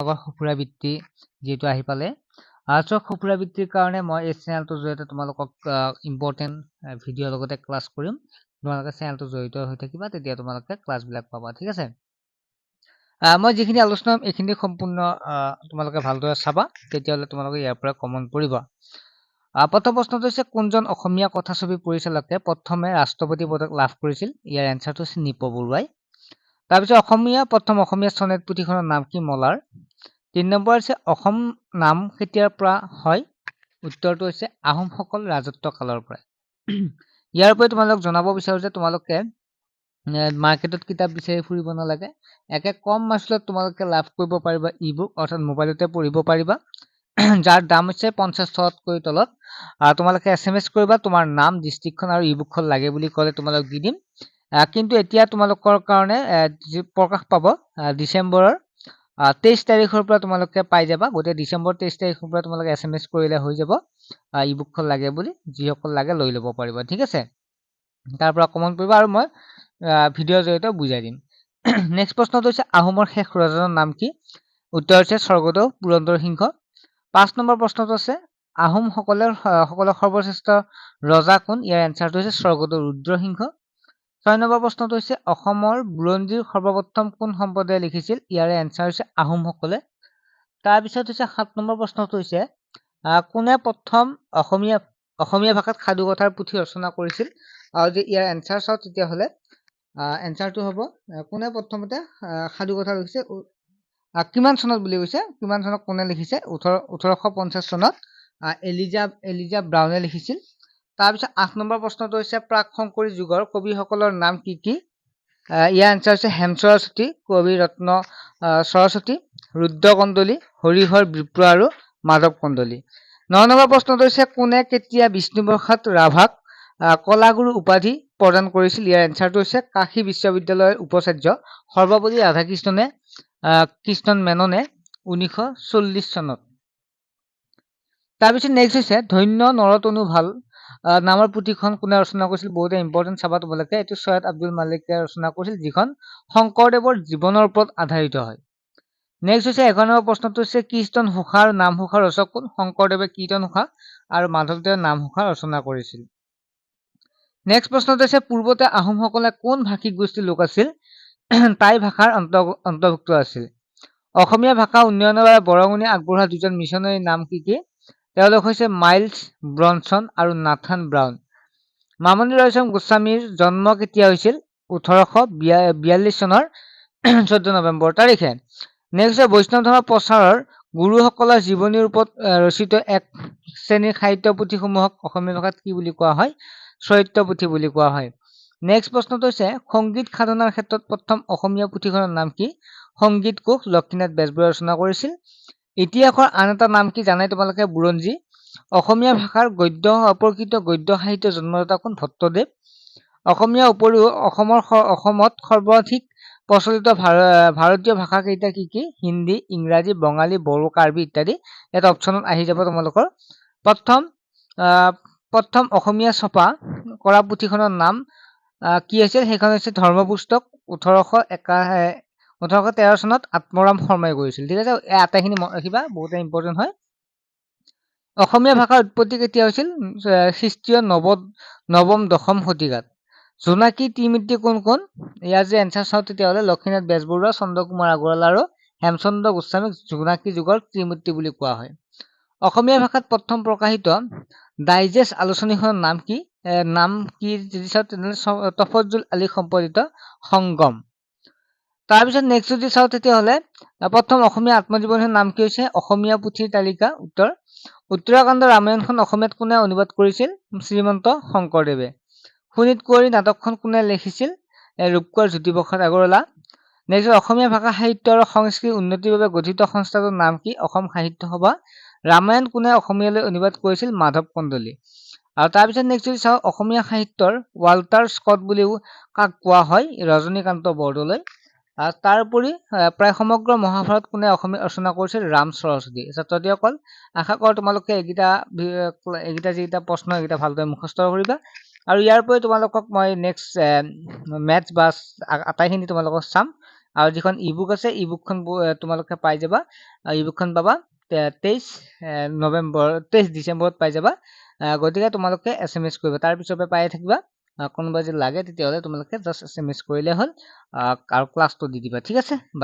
সঁফুৰা বৃত্তি যিহেতু আহি পালে। চ' সঁফুৰা বৃত্তিৰ কাৰণে মই এই চেনেলটোৰ জৰিয়তে তোমালোকক ইম্পৰ্টেণ্ট ভিডিঅ'ৰ লগতে ক্লাছ কৰিম। তোমালোকে চেনেলটো জড়িত হৈ থাকিবা তেতিয়া তোমালোকে ক্লাছবিলাক পাবা ঠিক আছে? মই যিখিনি আলোচনা কৰিম এইখিনি সম্পূৰ্ণ তোমালোকে ভালদৰে চাবা তেতিয়াহ'লে তোমালোকে ইয়াৰ পৰা কমন পৰিব প্ৰথম প্ৰশ্নটো হৈছে কোনজন অসমীয়া কথাছবি পৰিচালকে প্ৰথমে ৰাষ্ট্ৰপতি পদক লাভ কৰিছিল? ইয়াৰ এনচাৰটো হৈছে নিপ বৰুৱাই তাৰপিছত অসমীয়া প্ৰথম অসমীয়া চনেট পুথিখনৰ নাম কি? মলাৰ। তিনি নম্বৰ হৈছে অসম নাম কেতিয়াৰ পৰা হয় উত্তৰটো হৈছে আহোমসকল ৰাজত্ব কালৰ পৰা ইয়াৰ উপৰি তোমালোক জনাব বিচাৰোঁ যে তোমালোকে মাৰ্কেটত কিতাপ বিচাৰি ফুৰিব নালাগে। একে কম মাচুলত তোমালোকে লাভ কৰিব পাৰিবা ই বুক অৰ্থাৎ মোবাইলতে পঢ়িব পাৰিবা। যাৰ দাম হৈছে পঞ্চাছ টকাতকৈ তলত। তোমালোকে এছ এম এছ কৰিবা তোমাৰ নাম ডিষ্ট্ৰিক্টখন আৰু ই বুকখন লাগে বুলি ক'লে তোমালোক দি দিম। কিন্তু এতিয়া তোমালোকৰ কাৰণে প্ৰকাশ পাব ডিচেম্বৰৰ তেইছ তাৰিখৰ পৰা তোমালোকে পাই যাবা। গতিকে ডিচেম্বৰ তেইছ তাৰিখৰ পৰা তোমালোকে এছ এম এছ কৰিলে হৈ যাব। ই বুকখন লাগে বুলি যিসকল লাগে লৈ ল'ব পাৰিবা ঠিক আছে? তাৰ পৰা কমন পৰিব আৰু মই ভিডিঅ'ৰ জৰিয়তে বুজাই দিম। নেক্সট প্ৰশ্নটো হৈছে আহোমৰ শেষ ৰজাৰ নাম কি? উত্তৰ হৈছে স্বৰ্গদেউ পুৰন্দৰ সিংহ। পাঁচ নম্বৰ প্ৰশ্নটো আছে আহোমসকলে সকলৰ সৰ্বশ্ৰেষ্ঠ ৰজা কোন? ইয়াৰ এনচাৰটো হৈছে স্বৰ্গদেউ ৰুদ্ৰসিংহ ছয় নম্বৰ প্ৰশ্নটো হৈছে অসমৰ বুৰঞ্জীৰ সৰ্বপ্ৰথম কোন সম্প্ৰদায়ে লিখিছিল? ইয়াৰে এনচাৰ হৈছে আহোমসকলে। তাৰপিছত হৈছে সাত নম্বৰ প্ৰশ্নটো হৈছে কোনে প্ৰথম অসমীয়া অসমীয়া ভাষাত সাধুকথাৰ পুথি ৰচনা কৰিছিল? আৰু যে ইয়াৰ এনচাৰ চাওঁ তেতিয়াহ'লে এনচাৰটো হ'ব কোনে প্ৰথমতে সাধুকথা লিখিছে? কিমান চনত বুলি কৈছে? কিমান চনত কোনে লিখিছে? ওঠৰ ওঠৰশ পঞ্চাছ চনত এলিজা এলিজা ব্ৰাউনে লিখিছিল। তাৰপিছত আঠ নম্বৰ প্ৰশ্নটো হৈছে প্ৰাক শংকৰী যুগৰ কবিসকলৰ নাম কি কি? ইয়াৰ এনচাৰ হৈছে হেম সৰস্বতী কবি ৰত্ন সৰস্বতী ৰুদ্ৰ কন্দলী হৰিহৰ বিপ্ৰ আৰু মাধৱ কন্দলী ন নম্বৰ প্ৰশ্নটো হৈছে কোনে কেতিয়া বিষ্ণুপ্ৰসাদ ৰাভাক কলাগুৰু উপাধি প্ৰদান কৰিছিল? ইয়াৰ এনচাৰটো হৈছে কাশী বিশ্ববিদ্যালয়ৰ উপাচাৰ্য সৰ্বপল্লী ৰাধাকৃষ্ণনে কৃষ্ণন মেননে ঊনৈছশ চল্লিছ চনত। তাৰপিছত নেক্সট হৈছে ধন্য নৰতনু ভাল নামৰ পুথিখন কোনে ৰচনা কৰিছিল? বহুতে ইম্পৰ্টেণ্ট চাবা তোমালোকে এইটো চৈয়দ আব্দুল মালিকে ৰচনা কৰিছিল যিখন শংকৰদেৱৰ জীৱনৰ ওপৰত আধাৰিত হয়। নেক্সট হৈছে এঘাৰ নম্বৰ প্ৰশ্নটো হৈছে কীৰ্তন ঘোষাৰ নাম ঘোষাৰ ৰচক কোন? শংকৰদেৱে কীৰ্তন ঘোষা আৰু মাধৱদেৱে নাম ঘোষা ৰচনা কৰিছিল। নেক্সট প্ৰশ্নটো হৈছে পূৰ্বতে আহোমসকলে কোন ভাষিক গোষ্ঠীৰ লোক আছিল? টাই ভাষাৰ অন্তৰ্ভুক্ত আছিল। অসমীয়া ভাষা উন্নয়নৰ বাবে বৰঙণি আগবঢ়োৱা দুজন মিছনাৰীৰ নাম কি কি? তেওঁলোক হৈছে মাইলছ ব্ৰনছন আৰু নাথান ব্ৰাউন। মামণি ৰয়চম গোস্বামীৰ জন্ম কেতিয়া হৈছিল? ওঠৰশ বিয়াল্লিছ চনৰ চৈধ্য নৱেম্বৰ তাৰিখে। নেক্সট বৈষ্ণৱ ধৰ্মৰ প্ৰচাৰৰ গুৰুসকলৰ জীৱনীৰ ওপৰত ৰচিত এক শ্ৰেণীৰ সাহিত্য পুথিসমূহক অসমীয়া ভাষাত কি বুলি কোৱা হয়? চৰিত্ৰ পুথি বুলি কোৱা হয়। নেক্সট প্ৰশ্নটো হৈছে সংগীত সাধনাৰ ক্ষেত্ৰত প্ৰথম অসমীয়া পুথিখনৰ নাম কি? সংগীত কোষ লক্ষ্মীনাথ বেজবৰুৱাই ৰচনা কৰিছিল। ইতিহাসৰ আন এটা নাম কি জানাই তোমালোকে বুৰঞ্জী? অসমীয়া ভাষাৰ গদ্য অপ্ৰকৃত গদ্য সাহিত্য জন্মদাতা কোন? ভট্টদেৱ। অসমীয়াৰ উপৰিও অসমৰ অসমত সৰ্বাধিক প্ৰচলিত ভাৰতীয় ভাষা কেইটা কি কি? হিন্দী ইংৰাজী বঙালী বড়ো কাৰ্বি ইত্যাদি। ইয়াত অপশ্যনত আহি যাব তোমালোকৰ। প্ৰথম প্ৰথম অসমীয়া ছপা কৰা পুথিখনৰ নাম কি আছিল? সেইখন হৈছে ধৰ্মপুস্তক ওঠৰশ একা ওঠৰশ তেৰ চনত আত্মৰাম শৰ্মাই কৰিছিল। ঠিক আছে এই আটাইখিনি মনত ৰাখিবা বহুতে ইম্পৰ্টেণ্ট হয়। অসমীয়া ভাষাৰ উৎপত্তি কেতিয়া হৈছিল? খ্ৰীষ্টীয় নৱ নৱম দশম শতিকাত। জোনাকী ত্ৰিমিত্ৰী কোন কোন? ইয়াৰ যে এনচাৰ চাওঁ তেতিয়াহ'লে লক্ষ্মীনাথ বেজবৰুৱা চন্দ্ৰকুমাৰ আগৰৱালা আৰু হেমচন্দ্ৰ গোস্বামীক জোনাকী যুগৰ ত্ৰিমূৰ্তি বুলি কোৱা হয়। অসমীয়া ভাষাত প্ৰথম প্ৰকাশিত ডাইজেষ্ট আলোচনীখনৰ নাম কি? নাম কি যদি চাওঁ তেনেহ'লে তফজুল আলী সম্পাদিত সংগম। তাৰপিছত নেক্সট যদি চাওঁ তেতিয়াহ'লে প্ৰথম অসমীয়া আত্মজীৱনীৰ নাম কি হৈছে? অসমীয়া পুথিৰ তালিকা উত্তৰ। উত্তৰাখণ্ড ৰামায়ণখন অসমীয়াত কোনে অনুবাদ কৰিছিল? শ্ৰীমন্ত শংকৰদেৱে। সুনীত কুঁৱৰী নাটকখন কোনে লিখিছিল? ৰূপকোঁৱৰ জ্যোতিপ্ৰসাদ আগৰৱালা। নেক্সট অসমীয়া ভাষা সাহিত্য আৰু সংস্কৃতিৰ উন্নতিৰ বাবে গঠিত সংস্থাটোৰ নাম কি? অসম সাহিত্য সভা। ৰামায়ণ কোনে অসমীয়ালৈ অনুবাদ কৰিছিল? মাধৱ কন্দলী। আৰু তাৰপিছত নেক্সট যদি চাওঁ অসমীয়া সাহিত্যৰ ৱাল্টাৰ স্কট বুলিও কাক কোৱা হয়? ৰজনীকান্ত বৰদলৈ। তাৰোপৰি প্ৰায় সমগ্ৰ মহাভাৰত কোনে অসমীয়া ৰচনা কৰিছিল? ৰাম সৰস্বতী। ছাত্ৰছাত্ৰীসকল আশা কৰোঁ তোমালোকে এইকেইটা এইকেইটা যিকেইটা প্ৰশ্ন এইকেইটা ভালদৰে মুখস্থ কৰিবা। আৰু ইয়াৰ উপৰি তোমালোকক মই নেক্সট মেথছ বা আটাইখিনি তোমালোকক চাম। আৰু যিখন ই বুক আছে ই বুকখন তোমালোকে পাই যাবা। ই বুকখন পাবা তেইছ নৱেম্বৰ তেইছ ডিচেম্বৰত পাই যাবা। গতিকে তোমালোকে এছ এম এছ কৰিবা। তাৰ পিছৰ পৰা পায়ে থাকিবা। কোনোবা যদি লাগে তেতিয়াহ'লে তোমালোকে জাষ্ট এছ এম এছ কৰিলে হ'ল। আৰু ক্লাছটো দি দিবা ঠিক আছে?